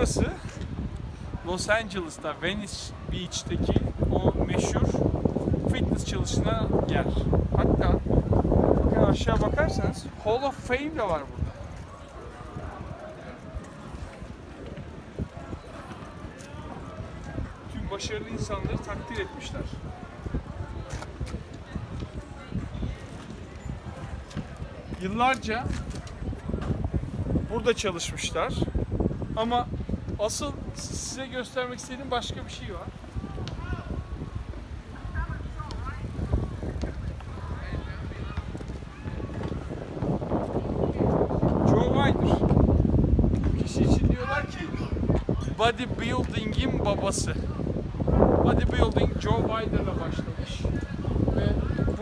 Burası Los Angeles'ta Venice Beach'teki o meşhur fitness çalışına yer. Hatta bakın aşağı bakarsanız Hall of Fame de var burada. Tüm başarılı insanları takdir etmişler. Yıllarca burada çalışmışlar. Ama asıl size göstermek istediğim başka bir şey var. Joe Weider. Kişi için diyorlar ki bodybuilding'in babası. Bodybuilding Joe Weider'la başlamış. Ve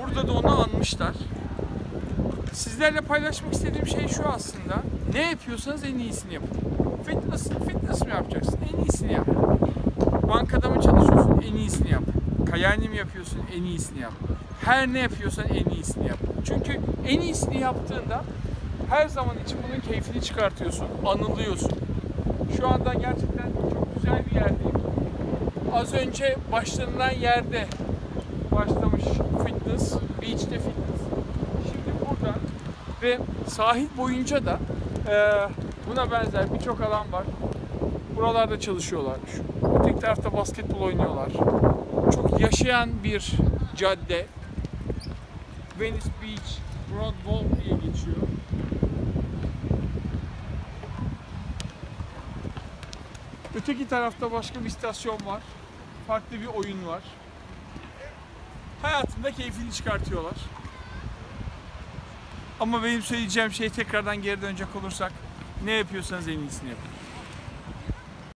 burada da onu anmışlar. Sizlerle paylaşmak istediğim şey şu aslında. Ne yapıyorsanız en iyisini yapın. Fitness, mi yapacaksın? En iyisini yap. Bankada mı çalışıyorsun? En iyisini yap. Kayani mi yapıyorsun? En iyisini yap. Her ne yapıyorsan en iyisini yap. Çünkü en iyisini yaptığında her zaman için bunun keyfini çıkartıyorsun, anılıyorsun. Şu anda gerçekten çok güzel bir yerdeyim. Az önce başlanılan yerde başlamış fitness, beach'te fitness. Şimdi burada ve sahil boyunca da eee, buna benzer birçok alan var. Buralarda çalışıyorlar. Şu öteki tarafta basketbol oynuyorlar. Çok yaşayan bir cadde. Venice Beach, Broad Wall diye geçiyor. Öteki tarafta başka bir istasyon var. Farklı bir oyun var. Hayatında keyfini çıkartıyorlar. Ama benim söyleyeceğim şey tekrardan geri dönecek olursak ne yapıyorsanız en iyisini yapın.